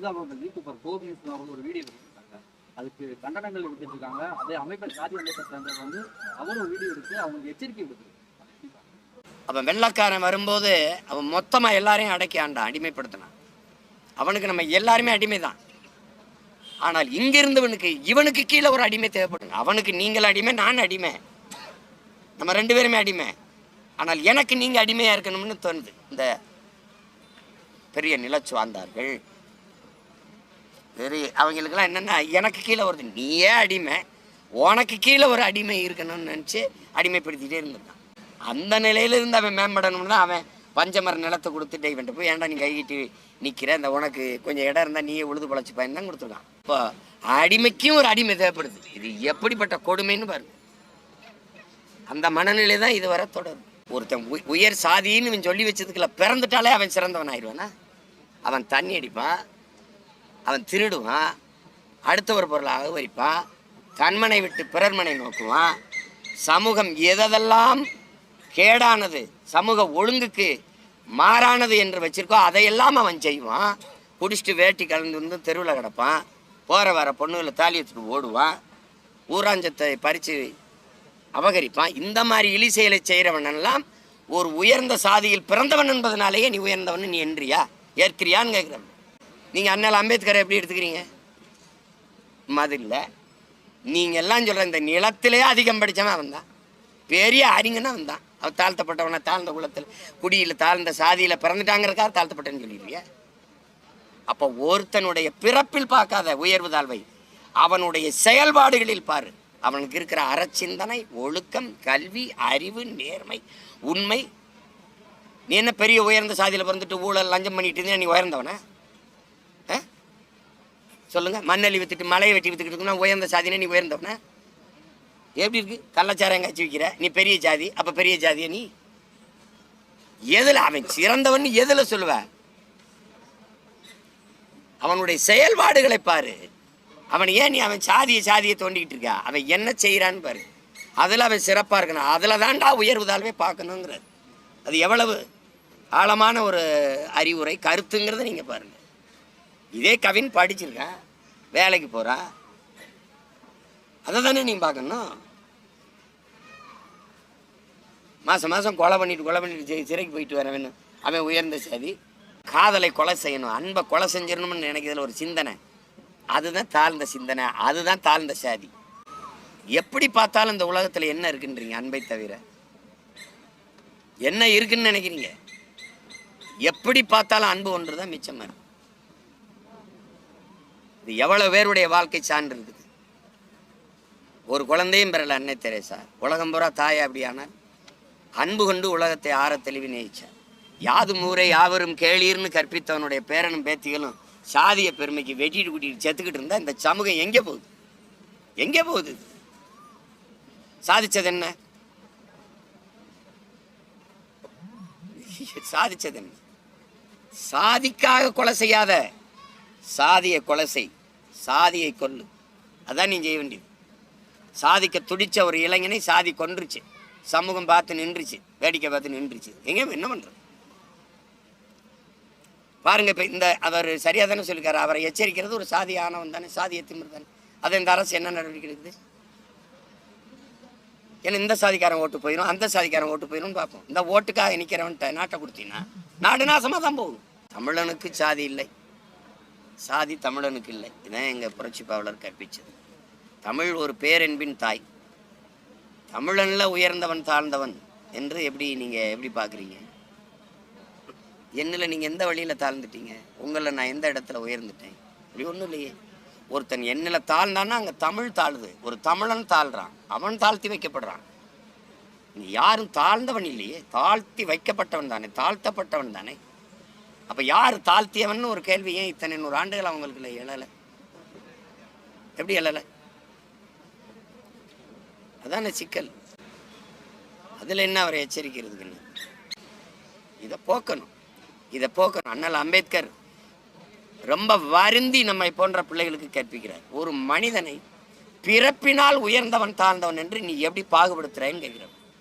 இது அவங்க அவங்க ஒரு வீடியோ பண்ணியிருக்காங்க அதுக்கு கண்டனங்கள் அதே சாதி அமைப்பை சேர்ந்தவர் வந்து அவரும் வீடியோ எடுத்து அவங்களுக்கு எச்சரிக்கை விடுத்து அவன் வெள்ளக்காரன் வரும்போது அவன் மொத்தமாக எல்லாரையும் அடக்கி ஆண்டான் அடிமைப்படுத்தினான். அவனுக்கு நம்ம எல்லாருமே அடிமை தான் ஆனால் இங்கிருந்தவனுக்கு இவனுக்கு கீழே ஒரு அடிமை தேவைப்படுங்க. அவனுக்கு நீங்கள் அடிமை நான் அடிமை. நம்ம ரெண்டு பேருமே அடிமை. ஆனால் எனக்கு நீங்கள் அடிமையாக இருக்கணும்னு தோணுது. இந்த பெரிய நிலச்சுவாந்தார்கள் பெரிய அவங்களுக்கெல்லாம் என்னென்னா எனக்கு கீழே வருது நீயே அடிமை. உனக்கு கீழே ஒரு அடிமை இருக்கணும்னு நினச்சி அடிமைப்படுத்திகிட்டே இருந்திருக்கான். அந்த நிலையிலேருந்து அவன் மேம்படணும்னா அவன் பஞ்சமர நிலத்தை கொடுத்துட்டு இவன்ட்டு போய் ஏன்டா நீ கைகிட்டு நிற்கிற இந்த உனக்கு கொஞ்சம் இடம் இருந்தால் நீயே உழுது பழச்சி பயன் தான் கொடுத்துருக்கான். இப்போ அடிமைக்கும் ஒரு அடிமை தேவைப்படுது. இது எப்படிப்பட்ட கொடுமைன்னு பாருங்க அந்த மனநிலை தான் இதுவரை தொடரும். ஒருத்தன் உயர் சாதின்னு இவன் சொல்லி வச்சதுக்குள்ள பிறந்துட்டாலே அவன் சிறந்தவன் ஆயிடுவானா? அவன் தண்ணி அடிப்பான் அவன் திருடுவான் அடுத்தவர் பொருளை அகவரிப்பான் தன்மனை விட்டு பிறர்மனை நோக்குவான். சமூகம் எதெல்லாம் கேடானது சமூக ஒழுங்குக்கு மாறானது என்று வச்சிருக்கோ அதையெல்லாம் அவன் செய்வான். குடிச்சிட்டு வேட்டி கலந்து வந்து தெருவில் கிடப்பான். போகிற வர பொண்ணுகளை தாலி வச்சுட்டு ஓடுவான். ஊராஞ்சத்தை பறித்து அபகரிப்பான். இந்த மாதிரி இழி செயலை செய்கிறவனெல்லாம் ஒரு உயர்ந்த சாதியில் பிறந்தவன் என்பதனாலேயே நீ உயர்ந்தவன் நீ என்றியா? ஏற்கிறியான்னு கேட்குறேன் நீங்கள் அண்ணல் அம்பேத்கரை எப்படி எடுத்துக்கிறீங்க? மதில்ல. நீங்கள் எல்லாம் சொல்கிற இந்த நிலத்திலே அதிகம் படித்தவன் அவன் தான் பெரிய அறிஞனா அவன் தான் அவன் தாழ்த்தப்பட்டவனை தாழ்ந்த குலத்தில் குடியில் தாழ்ந்த சாதியில் பிறந்துட்டாங்கிறக்காக தாழ்த்தப்பட்டேன்னு சொல்லிடுவியா அப்போ ஒருத்தனுடைய பிறப்பில் பார்க்காத உயர்வு தாழ்வை அவனுடைய செயல்பாடுகளில் பாரு. அவனுக்கு இருக்கிற அறச்சிந்தனை ஒழுக்கம் கல்வி அறிவு நேர்மை உண்மை. நீ என்ன பெரிய உயர்ந்த சாதியில் பிறந்துட்டு ஊழல் லஞ்சம் பண்ணிட்டு இருந்தேன் நீ உயர்ந்தவனா? சொல்லுங்கள் மண்ணள்ளி வித்துட்டு மலையை வெட்டி வித்துக்கிட்டு இருக்கணும் உயர்ந்த சாதினா நீ உயர்ந்தவன எப்படி இருக்கு? கள்ளச்சாரம் காய்ச்சி விற்கிற நீ பெரிய ஜாதி. அப்போ பெரிய ஜாதியா நீ? எதில் அவன் சிறந்தவன் எதில் சொல்லுவ? அவனுடைய செயல்பாடுகளை பாரு. அவன் ஏன் நீ அவன் சாதியை சாதியை தோண்டிக்கிட்டு இருக்கா? அவன் என்ன செய்கிறான்னு பாரு. அதில் அவன் சிறப்பாக இருக்கணும். அதில் தான்டா உயர்வு தாழ்வே பார்க்கணுங்கிறது. அது எவ்வளவு ஆழமான ஒரு அறிவுரை கருத்துங்கிறத நீங்கள் பாருங்கள் இதே கவின் படிச்சிருக்கேன். வேலைக்கு போகிற அதை தானே நீ பார்க்கணும். மாதம் மாதம் கொலை பண்ணிட்டு கொலை பண்ணிட்டு சிறைக்கு போயிட்டு வர வேணும் அவன் உயர்ந்த சாதி. காதலை கொலை செய்யணும். அன்பை கொலை செஞ்சிடணும்னு நினைக்கிறதுல ஒரு சிந்தனை. அதுதான் தாழ்ந்த சிந்தனை. அதுதான் தாழ்ந்த சாதி. எப்படி பார்த்தாலும் இந்த உலகத்தில் என்ன இருக்குன்றீங்க அன்பை தவிர? என்ன இருக்குன்னு நினைக்கிறீங்க? எப்படி பார்த்தாலும் அன்பு ஒன்று தான் மிச்சமாக இருக்கும் இது எவ்வளோ பேருடைய வாழ்க்கை சான்று இருக்குது ஒரு குழந்தையும் பெறல அன்னை தெரேசா. உலகம் பூரா தாயா அப்படியானால் அன்பு கொண்டு உலகத்தை ஆற தெளிவு நேயிச்சார். யாது மூரை யாவரும் கேளீர்னு கற்பித்தவனுடைய பேரனும் பேத்திகளும் சாதிய பெருமைக்கு வெட்டிட்டு கூட்டிட்டு செத்துக்கிட்டு இருந்தால் இந்த சமூகம் எங்கே போகுது? எங்கே போகுது? இது? சாதிச்சது என்ன? சாதிச்சது என்ன? சாதிக்காக கொலை செய்யாத சாதியை கொலை செய். சாதியை கொல்லு. அதான் நீ செய்ய வேண்டியது. சாதிக்க துடித்த ஒரு இளைஞனை சாதி கொன்றுச்சு. சமூகம் பார்த்து நின்றுச்சு. வேடிக்கை பார்த்து நின்றுச்சு. எங்கே என்ன பண்ணுறது பாருங்க இப்போ இந்த அவர் சரியாக தானே சொல்லியிருக்காரு அவரை எச்சரிக்கிறது ஒரு சாதி ஆணவம் தானே சாதியை திமிர் தானே. இந்த அரசு என்ன நடவடிக்கை எடுக்குது? ஏன்னா இந்த சாதிக்காரன் ஓட்டு போயிடும் அந்த சாதிக்காரன் ஓட்டு போயிடும் பார்ப்போம். இந்த ஓட்டுக்காக நிற்கிறவன்ட்ட நாட்டை கொடுத்தீங்கன்னா நாடு நாசமாக தான் போகும். தமிழனுக்கு சாதி இல்லை. சாதி தமிழனுக்கு இல்லை. இதான் எங்கள் புரட்சி பாவலர் கற்பிச்சது. தமிழ் ஒரு பேரென்பின் தாய். தமிழனில் உயர்ந்தவன் தாழ்ந்தவன் என்று எப்படி நீங்கள் எப்படி பார்க்குறீங்க? என்னில் நீங்கள் எந்த வழியில் தாழ்ந்துட்டீங்க? உங்களை நான் எந்த இடத்துல உயர்ந்துட்டேன்? இப்படி ஒன்றும் இல்லையே. ஒருத்தன் என்னில் தாழ்ந்தான்னா அங்கே தமிழ் தாழுது. ஒரு தமிழன் தாழ்றான். அவன் தாழ்த்தி வைக்கப்படுறான். நீ யாரும் தாழ்ந்தவன் இல்லையே. தாழ்த்தி வைக்கப்பட்டவன் தானே. தாழ்த்தப்பட்டவன் தானே. அப்போ யார் தாழ்த்தியவன் ஒரு கேள்வி ஏன் இத்தனை நூறு ஆண்டுகள் அவங்களுக்கு எழலை. எப்படி எழலை? அதான சிக்கல். அதில் என்ன அவரை எச்சரிக்கிறதுக்குன்னு இதை போக்கணும். இதை போக்கணும். அண்ணல் அம்பேத்கர் ரொம்ப வருந்தி நம்மை போன்ற பிள்ளைகளுக்கு கற்பிக்கிறார் ஒரு மனிதனை பிறப்பினால் உயர்ந்தவன் தாழ்ந்தவன் என்று நீ எப்படி பாகுபடுத்துறேன்னு கேட்கிறேன்